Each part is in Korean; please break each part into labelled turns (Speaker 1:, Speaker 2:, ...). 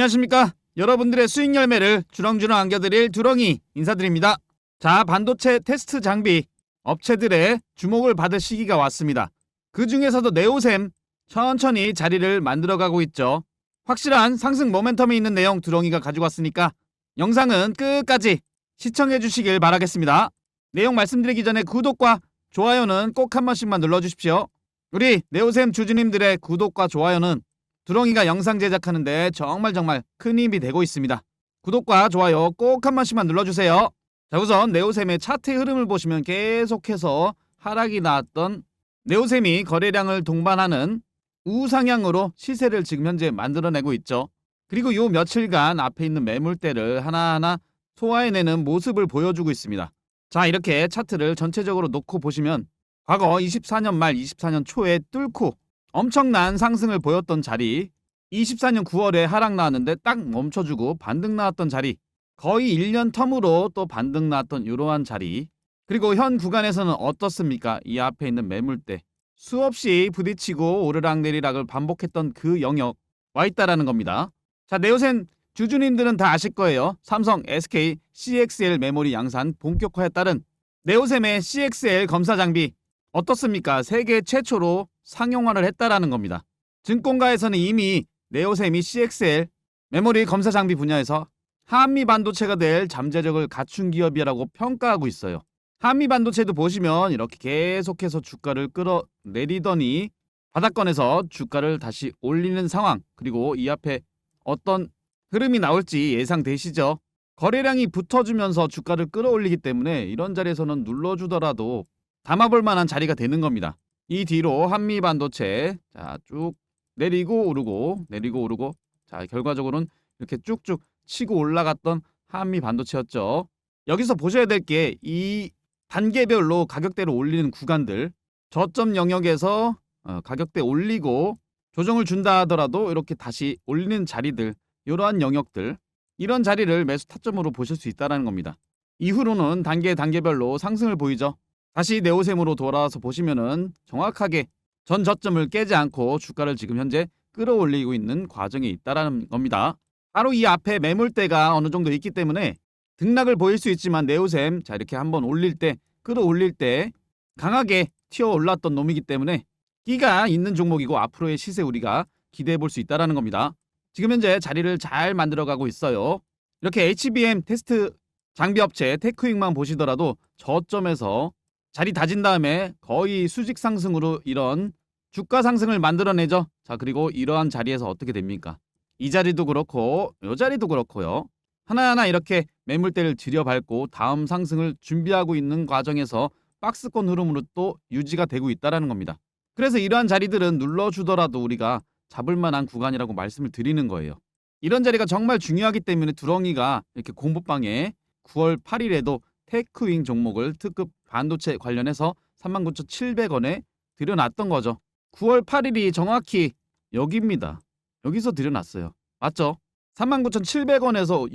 Speaker 1: 안녕하십니까. 여러분들의 수익 열매를 주렁주렁 안겨드릴 두렁이 인사드립니다. 자, 반도체 테스트 장비 업체들의 주목을 받을 시기가 왔습니다. 그 중에서도 네오셈 천천히 자리를 만들어가고 있죠. 확실한 상승 모멘텀이 있는 내용 두렁이가 가지고 왔으니까 영상은 끝까지 시청해 주시길 바라겠습니다. 내용 말씀드리기 전에 구독과 좋아요는 꼭 한 번씩만 눌러주십시오. 우리 네오셈 주주님들의 구독과 좋아요는 두렁이가 영상 제작하는데 정말 정말 큰 힘이 되고 있습니다. 구독과 좋아요 꼭 한 번씩만 눌러주세요. 자 우선 네오셈의 차트 흐름을 보시면 계속해서 하락이 나왔던 네오셈이 거래량을 동반하는 우상향으로 시세를 지금 현재 만들어내고 있죠. 그리고 요 며칠간 앞에 있는 매물대를 하나하나 소화해내는 모습을 보여주고 있습니다. 자 이렇게 차트를 전체적으로 놓고 보시면 과거 24년 말 24년 초에 뚫고 엄청난 상승을 보였던 자리 24년 9월에 하락 나왔는데 딱 멈춰주고 반등 나왔던 자리 거의 1년 텀으로 또 반등 나왔던 이러한 자리 그리고 현 구간에서는 어떻습니까? 이 앞에 있는 매물대 수없이 부딪히고 오르락 내리락을 반복했던 그 영역 와 있다라는 겁니다. 자 네오센 주주님들은 다 아실 거예요. 삼성, SK, CXL 메모리 양산 본격화에 따른 네오셈의 CXL 검사 장비 어떻습니까? 세계 최초로 상용화를 했다라는 겁니다. 증권가에서는 이미 네오셈이 CXL 메모리 검사 장비 분야에서 한미 반도체가 될 잠재력을 갖춘 기업이라고 평가하고 있어요. 한미 반도체도 보시면 이렇게 계속해서 주가를 끌어내리더니 바닥권에서 주가를 다시 올리는 상황 그리고 이 앞에 어떤 흐름이 나올지 예상되시죠? 거래량이 붙어주면서 주가를 끌어올리기 때문에 이런 자리에서는 눌러주더라도 담아볼 만한 자리가 되는 겁니다. 이 뒤로 한미 반도체 자 쭉 내리고 오르고 내리고 오르고 자 결과적으로는 이렇게 쭉쭉 치고 올라갔던 한미 반도체였죠. 여기서 보셔야 될 게 이 단계별로 가격대를 올리는 구간들 저점 영역에서 어, 가격대 올리고 조정을 준다 하더라도 이렇게 다시 올리는 자리들 이러한 영역들 이런 자리를 매수 타점으로 보실 수 있다는 겁니다. 이후로는 단계 단계별로 상승을 보이죠. 다시 네오셈으로 돌아와서 보시면은 정확하게 전 저점을 깨지 않고 주가를 지금 현재 끌어올리고 있는 과정에 있다라는 겁니다. 바로 이 앞에 매물대가 어느 정도 있기 때문에 등락을 보일 수 있지만 네오셈 자 이렇게 한번 올릴 때 끌어올릴 때 강하게 튀어 올랐던 놈이기 때문에 끼가 있는 종목이고 앞으로의 시세 우리가 기대해 볼 수 있다라는 겁니다. 지금 현재 자리를 잘 만들어가고 있어요. 이렇게 HBM 테스트 장비 업체 테크윙만 보시더라도 저점에서 자리 다진 다음에 거의 수직 상승으로 이런 주가 상승을 만들어내죠. 자, 그리고 이러한 자리에서 어떻게 됩니까? 이 자리도 그렇고 이 자리도 그렇고요. 하나하나 이렇게 매물대를 들여밟고 다음 상승을 준비하고 있는 과정에서 박스권 흐름으로 또 유지가 되고 있다라는 겁니다. 그래서 이러한 자리들은 눌러주더라도 우리가 잡을 만한 구간이라고 말씀을 드리는 거예요. 이런 자리가 정말 중요하기 때문에 두렁이가 이렇게 공부방에 9월 8일에도 테크윙 종목을 특급 반도체 관련해서 39,700원에 들여놨던 거죠. 9월 8일이 정확히 여기입니다. 여기서 들여놨어요. 맞죠? 39,700원에서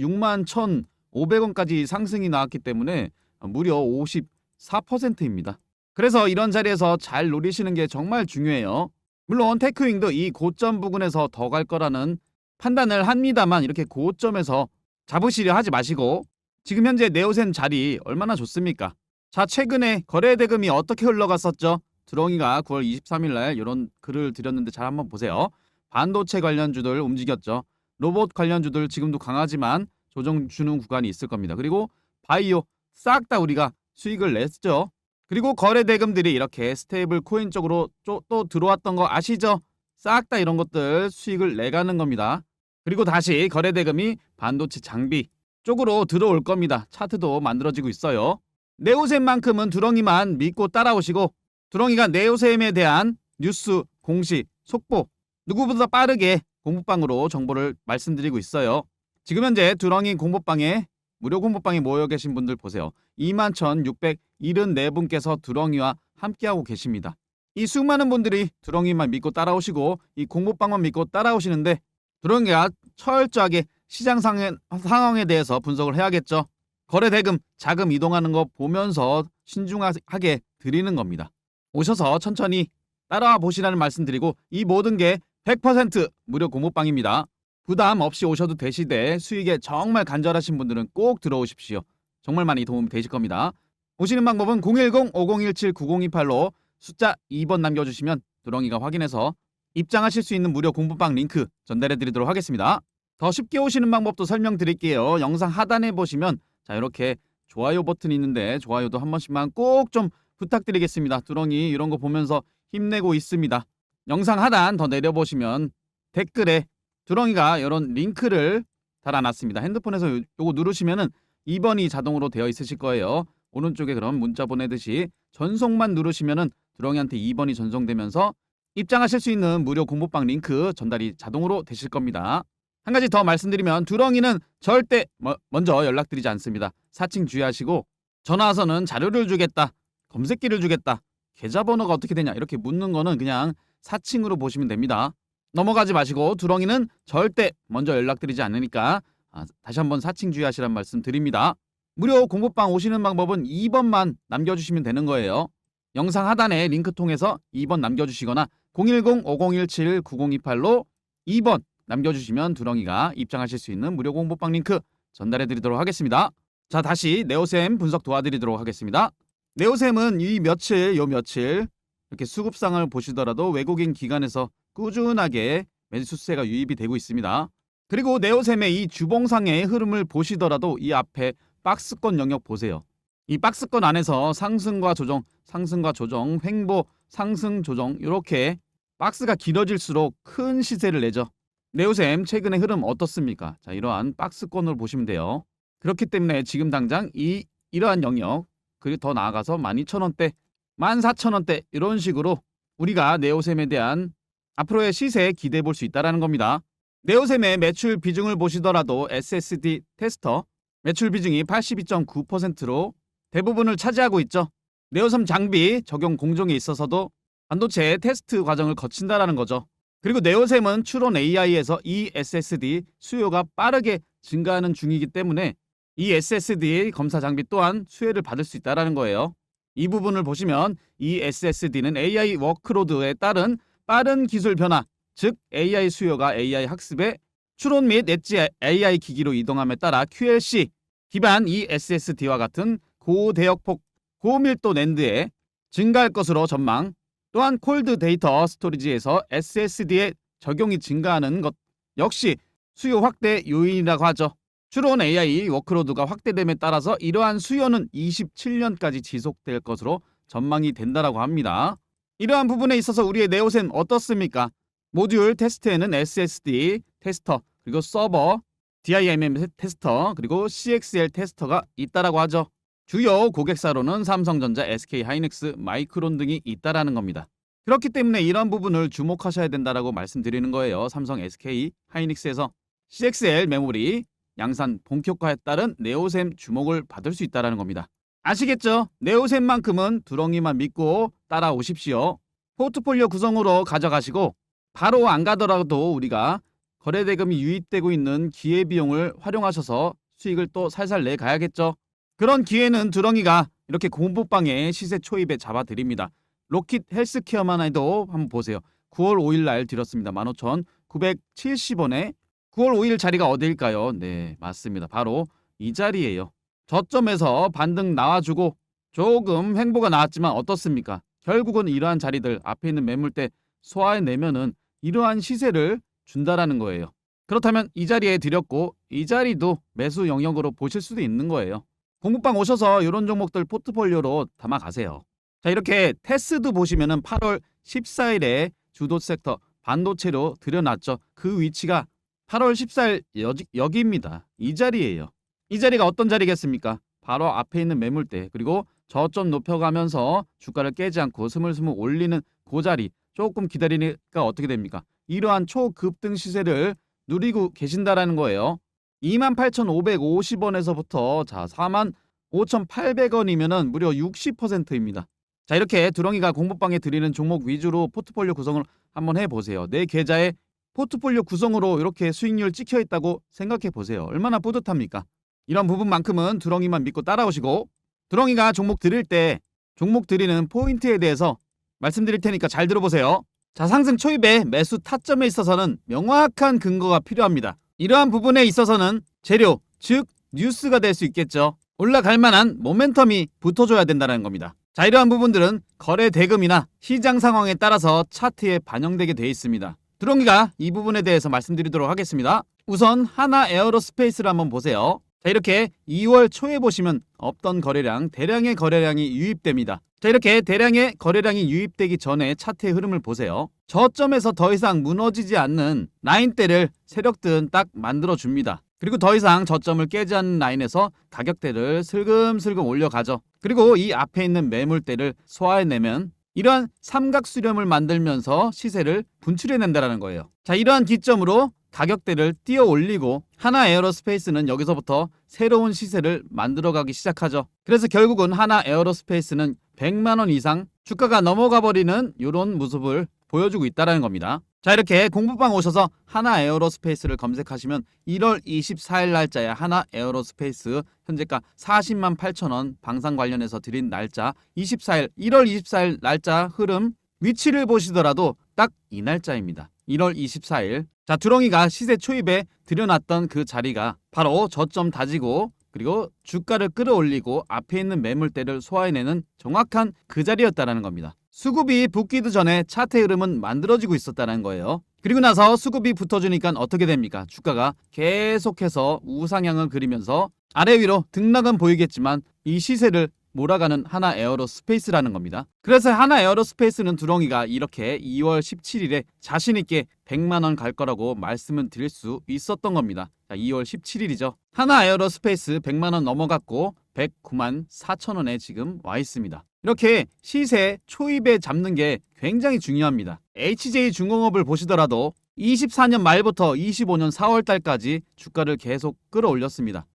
Speaker 1: 61,500원까지 상승이 나왔기 때문에 무려 54%입니다. 그래서 이런 자리에서 잘 노리시는 게 정말 중요해요. 물론 테크윙도 이 고점 부근에서 더 갈 거라는 판단을 합니다만 이렇게 고점에서 잡으시려 하지 마시고 지금 현재 네오센 자리 얼마나 좋습니까? 자 최근에 거래 대금이 어떻게 흘러갔었죠? 드렁이가 9월 23일 날 이런 글을 드렸는데 잘 한번 보세요. 반도체 관련주들 움직였죠. 로봇 관련주들 지금도 강하지만 조정 주는 구간이 있을 겁니다. 그리고 바이오 싹 다 우리가 수익을 냈죠. 그리고 거래 대금들이 이렇게 스테이블 코인 쪽으로 또, 또 들어왔던 거 아시죠? 싹 다 이런 것들 수익을 내가는 겁니다. 그리고 다시 거래 대금이 반도체 장비 쪽으로 들어올 겁니다. 차트도 만들어지고 있어요. 네오셈만큼은 두렁이만 믿고 따라오시고 두렁이가 네오셈에 대한 뉴스, 공시, 속보 누구보다 빠르게 공부방으로 정보를 말씀드리고 있어요. 지금 현재 두렁이 공부방에 무료 공부방에 모여 계신 분들 보세요. 21,674분께서 두렁이와 함께하고 계십니다. 이 수많은 분들이 두렁이만 믿고 따라오시고 이 공부방만 믿고 따라오시는데 두렁이가 철저하게 시장 상황- 상황에 대해서 분석을 해야겠죠. 거래 대금, 자금 이동하는 거 보면서 신중하게 드리는 겁니다. 오셔서 천천히 따라와 보시라는 말씀 드리고 이 모든 게 100% 무료 공부방입니다. 부담 없이 오셔도 되시되 수익에 정말 간절하신 분들은 꼭 들어오십시오. 정말 많이 도움 되실 겁니다. 오시는 방법은 010-5017-9028로 숫자 2번 남겨주시면 두렁이가 확인해서 입장하실 수 있는 무료 공부방 링크 전달해 드리도록 하겠습니다. 더 쉽게 오시는 방법도 설명드릴게요. 영상 하단에 보시면 자 이렇게 좋아요 버튼이 있는데 좋아요도 한 번씩만 꼭 좀 부탁드리겠습니다. 두렁이 이런 거 보면서 힘내고 있습니다. 영상 하단 더 내려보시면 댓글에 두렁이가 이런 링크를 달아놨습니다. 핸드폰에서 요- 요거 누르시면은 2번이 자동으로 되어 있으실 거예요. 오른쪽에 그럼 문자 보내듯이 전송만 누르시면은 두렁이한테 2번이 전송되면서 입장하실 수 있는 무료 공부방 링크 전달이 자동으로 되실 겁니다. 한 가지 더 말씀드리면 두렁이는 절대 뭐- 먼저 연락드리지 않습니다. 사칭 주의하시고 전화 와서는 자료를 주겠다, 검색기를 주겠다, 계좌번호가 어떻게 되냐 이렇게 묻는 거는 그냥 사칭으로 보시면 됩니다. 넘어가지 마시고 두렁이는 절대 먼저 연락드리지 않으니까 아, 다시 한번 사칭 주의하시란 말씀 드립니다. 무료 공부방 오시는 방법은 2번만 남겨주시면 되는 거예요. 영상 하단에 링크 통해서 2번 남겨주시거나 010-5017-9028로 2번 남겨주시면 두렁이가 입장하실 수 있는 무료 공부방 링크 전달해 드리도록 하겠습니다. 자 다시 네오셈 분석 도와드리도록 하겠습니다. 네오셈은 이 며칠 요 며칠 이렇게 수급상을 보시더라도 외국인 기관에서 꾸준하게 매수세가 유입이 되고 있습니다. 그리고 네오셈의 이 주봉상의 흐름을 보시더라도 이 앞에 박스권 영역 보세요. 이 박스권 안에서 상승과 조정, 상승과 조정, 횡보, 상승, 조정 이렇게 박스가 길어질수록 큰 시세를 내죠. 네오셈 최근의 흐름 어떻습니까? 자, 이러한 박스권을 보시면 돼요. 그렇기 때문에 지금 당장 이 이러한 영역 그리고 더 나아가서 12,000원대, 14,000원대 이런 식으로 우리가 네오셈에 대한 앞으로의 시세에 기대해 볼 수 있다라는 겁니다. 네오셈의 매출 비중을 보시더라도 SSD 테스터 매출 비중이 82.9%로 대부분을 차지하고 있죠. 네오셈 장비 적용 공정에 있어서도 반도체 테스트 과정을 거친다라는 거죠. 그리고 네오셈은 추론 AI에서 이 SSD 수요가 빠르게 증가하는 중이기 때문에 이 SSD 검사 장비 또한 수혜를 받을 수 있다라는 거예요. 이 부분을 보시면 이 SSD는 AI 워크로드에 따른 빠른 기술 변화, 즉 AI 수요가 AI 학습에 추론 및 엣지 AI 기기로 이동함에 따라 QLC 기반 이 SSD와 같은 고대역폭 고밀도 낸드에 증가할 것으로 전망. 또한 콜드 데이터 스토리지에서 SSD의 적용이 증가하는 것 역시 수요 확대 요인이라고 하죠. 추론 AI 워크로드가 확대됨에 따라서 이러한 수요는 27년까지 지속될 것으로 전망이 된다라고 합니다. 이러한 부분에 있어서 우리의 네오셈 어떻습니까? 모듈 테스트에는 SSD 테스터 그리고 서버 DIMM 테스터 그리고 CXL 테스터가 있다라고 하죠. 주요 고객사로는 삼성전자, SK 하이닉스, 마이크론 등이 있다라는 겁니다. 그렇기 때문에 이런 부분을 주목하셔야 된다라고 말씀드리는 거예요. 삼성, SK 하이닉스에서 CXL 메모리 양산 본격화에 따른 네오셈 주목을 받을 수 있다라는 겁니다. 아시겠죠? 네오셈만큼은 두렁이만 믿고 따라오십시오. 포트폴리오 구성으로 가져가시고 바로 안 가더라도 우리가 거래 대금이 유입되고 있는 기회 비용을 활용하셔서 수익을 또 살살 내 가야겠죠. 그런 기회는 두렁이가 이렇게 공부방에 시세 초입에 잡아드립니다. 로킷 헬스케어만 해도 한번 보세요. 9월 5일 날 드렸습니다. 15,970원에 9월 5일 자리가 어디일까요? 네, 맞습니다. 바로 이 자리예요. 저점에서 반등 나와주고 조금 횡보가 나왔지만 어떻습니까? 결국은 이러한 자리들 앞에 있는 매물대 소화해내면은 이러한 시세를 준다라는 거예요. 그렇다면 이 자리에 드렸고 이 자리도 매수 영역으로 보실 수도 있는 거예요. 공부방 오셔서 이런 종목들 포트폴리오로 담아 가세요. 자 이렇게 테스도 보시면은 8월 14일에 주도 섹터 반도체로 들여놨죠. 그 위치가 8월 14일 여기, 여기입니다. 이 자리예요. 이 자리가 어떤 자리겠습니까? 바로 앞에 있는 매물대 그리고 저점 높여가면서 주가를 깨지 않고 스물스물 올리는 그 자리 조금 기다리니까 어떻게 됩니까? 이러한 초급등 시세를 누리고 계신다라는 거예요. 28,550원에서부터 자 45,800원이면은 무려 60%입니다. 자 이렇게 두렁이가 공부방에 드리는 종목 위주로 포트폴리오 구성을 한번 해보세요. 내 계좌에 포트폴리오 구성으로 이렇게 수익률 찍혀 있다고 생각해 보세요. 얼마나 뿌듯합니까? 이런 부분만큼은 두렁이만 믿고 따라오시고 두렁이가 종목 드릴 때 종목 드리는 포인트에 대해서 말씀드릴 테니까 잘 들어보세요. 자, 상승 초입의 매수 타점에 있어서는 명확한 근거가 필요합니다. 이러한 부분에 있어서는 재료, 즉 뉴스가 될 수 있겠죠. 올라갈 만한 모멘텀이 붙어줘야 된다는 겁니다. 자, 이러한 부분들은 거래 대금이나 시장 상황에 따라서 차트에 반영되게 되어 있습니다. 두렁이가 이 부분에 대해서 말씀드리도록 하겠습니다. 우선 하나 에어로스페이스를 한번 보세요. 자, 이렇게 2월 초에 보시면 없던 거래량, 대량의 거래량이 유입됩니다. 자, 이렇게 대량의 거래량이 유입되기 전에 차트의 흐름을 보세요. 저점에서 더 이상 무너지지 않는 라인대를 세력들은 딱 만들어 줍니다. 그리고 더 이상 저점을 깨지 않는 라인에서 가격대를 슬금슬금 올려가죠. 그리고 이 앞에 있는 매물대를 소화해내면 이러한 삼각 수렴을 만들면서 시세를 분출해낸다라는 거예요. 자, 이러한 기점으로 가격대를 띄어 올리고 하나 에어로스페이스는 여기서부터 새로운 시세를 만들어가기 시작하죠. 그래서 결국은 하나 에어로스페이스는 100만 원 이상 주가가 넘어가 버리는 이런 모습을 보여주고 있다는 겁니다. 자 이렇게 공부방 오셔서 하나 에어로스페이스를 검색하시면 1월 24일 날짜에 하나 에어로스페이스 현재가 40만 8천 원 방산 관련해서 드린 날짜 24일 1월 24일 날짜 흐름 위치를 보시더라도 딱 이 날짜입니다. 1월 24일 자 두렁이가 시세 초입에 들여놨던 그 자리가 바로 저점 다지고 그리고 주가를 끌어올리고 앞에 있는 매물대를 소화해내는 정확한 그 자리였다라는 겁니다. 수급이 붙기도 전에 차트 흐름은 만들어지고 있었다는 거예요. 그리고 나서 수급이 붙어주니까 어떻게 됩니까? 주가가 계속해서 우상향을 그리면서 아래 위로 등락은 보이겠지만 이 시세를 몰아가는 하나 에어로스페이스라는 겁니다. 그래서 하나 에어로스페이스는 두렁이가 이렇게 2월 17일에 자신있게 100만원 갈 거라고 말씀을 드릴 수 있었던 겁니다. 자, 2월 17일이죠. 하나 에어로스페이스 100만원 넘어갔고 109만 4천원에 지금 와 있습니다. 이렇게 시세 초입에 잡는 게 굉장히 중요합니다. HJ 중공업을 보시더라도 24년 말부터 25년 4월 달까지 주가를 계속 끌어올렸습니다.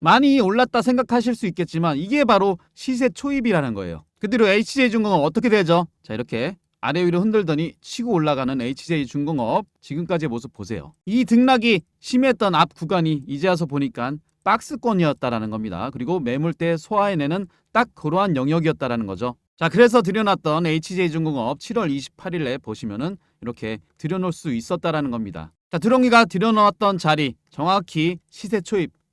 Speaker 1: 많이 올랐다 생각하실 수 있겠지만 이게 바로 시세 초입이라는 거예요. 그대로 HJ중공업 어떻게 되죠? 자 이렇게 아래 위로 흔들더니 치고 올라가는 HJ중공업 지금까지의 모습 보세요. 이 등락이 심했던 앞 구간이 이제 와서 보니까 박스권이었다라는 겁니다. 그리고 매물대 소화해내는 딱 그러한 영역이었다라는 거죠. 자 그래서 들여놨던 HJ중공업 7월 28일에 보시면은 이렇게 들여놓을 수 있었다라는 겁니다. 자 드렁이가 들여놓았던 자리 정확히 시세 초입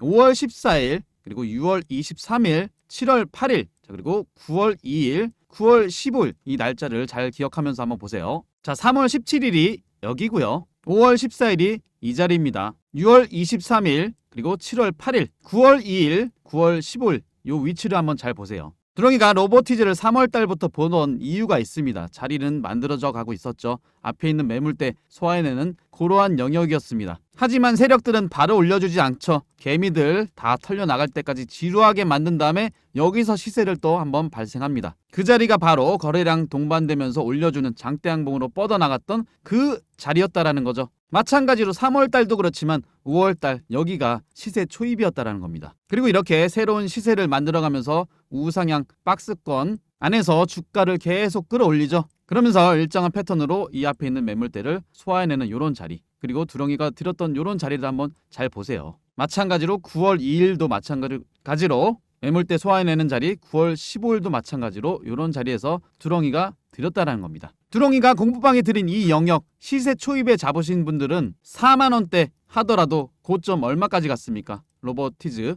Speaker 1: 5월 14일, 그리고 6월 23일, 7월 8일, 자, 그리고 9월 2일, 9월 15일 이 날짜를 잘 기억하면서 한번 보세요. 자, 3월 17일이 여기고요. 5월 14일이 이 자리입니다. 6월 23일, 그리고 7월 8일, 9월 2일, 9월 15일 요 위치를 한번 잘 보세요. 드렁이가 로보티즈를 3월 달부터 보던 이유가 있습니다. 자리는 만들어져 가고 있었죠. 앞에 있는 매물대 소화해내는 그러한 영역이었습니다. 하지만 세력들은 바로 올려주지 않죠. 개미들 다 털려 나갈 때까지 지루하게 만든 다음에 여기서 시세를 또 한번 발생합니다. 그 자리가 바로 거래량 동반되면서 올려주는 장대양봉으로 뻗어나갔던 그 자리였다라는 거죠. 마찬가지로 3월 달도 그렇지만 5월 달 여기가 시세 초입이었다라는 겁니다. 그리고 이렇게 새로운 시세를 만들어가면서 우상향 박스권 안에서 주가를 계속 끌어올리죠. 그러면서 일정한 패턴으로 이 앞에 있는 매물대를 소화해내는 이런 자리 그리고 두렁이가 들었던 이런 자리를 한번 잘 보세요. 마찬가지로 9월 2일도 마찬가지로 매물대 소화해내는 자리 9월 15일도 마찬가지로 이런 자리에서 두렁이가 드렸다라는 겁니다. 두렁이가 공부방에 드린 이 영역 시세 초입에 잡으신 분들은 4만 원대 하더라도 고점 얼마까지 갔습니까? 로버티즈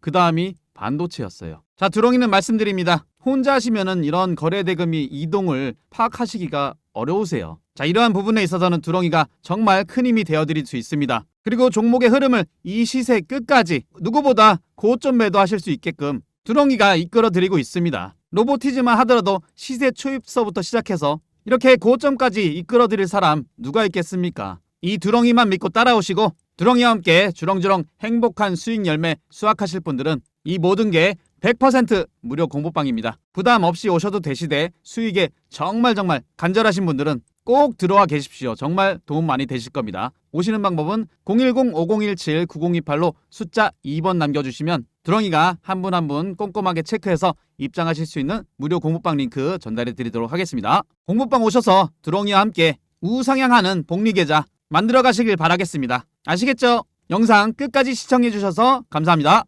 Speaker 1: 그 다음이 반도체였어요. 자, 두렁이는 말씀드립니다. 혼자 하시면은 이런 거래 대금이 이동을 파악하시기가 어려우세요. 자, 이러한 부분에 있어서는 두렁이가 정말 큰 힘이 되어드릴 수 있습니다. 그리고 종목의 흐름을 이 시세 끝까지 누구보다 고점 매도하실 수 있게끔 두렁이가 이끌어 드리고 있습니다. 로보티즈만 하더라도 시세 초입서부터 시작해서 이렇게 고점까지 이끌어 드릴 사람 누가 있겠습니까? 이 두렁이만 믿고 따라오시고 두렁이와 함께 주렁주렁 행복한 수익 열매 수확하실 분들은 이 모든 게 100% 무료 공부방입니다. 부담 없이 오셔도 되시되 수익에 정말 정말 간절하신 분들은 꼭 들어와 계십시오. 정말 도움 많이 되실 겁니다. 오시는 방법은 010-5017-9028로 숫자 2번 남겨주시면 두렁이가 한 분 한 분 꼼꼼하게 체크해서 입장하실 수 있는 무료 공부방 링크 전달해 드리도록 하겠습니다. 공부방 오셔서 두렁이와 함께 우상향하는 복리계좌 만들어 가시길 바라겠습니다. 아시겠죠? 영상 끝까지 시청해 주셔서 감사합니다.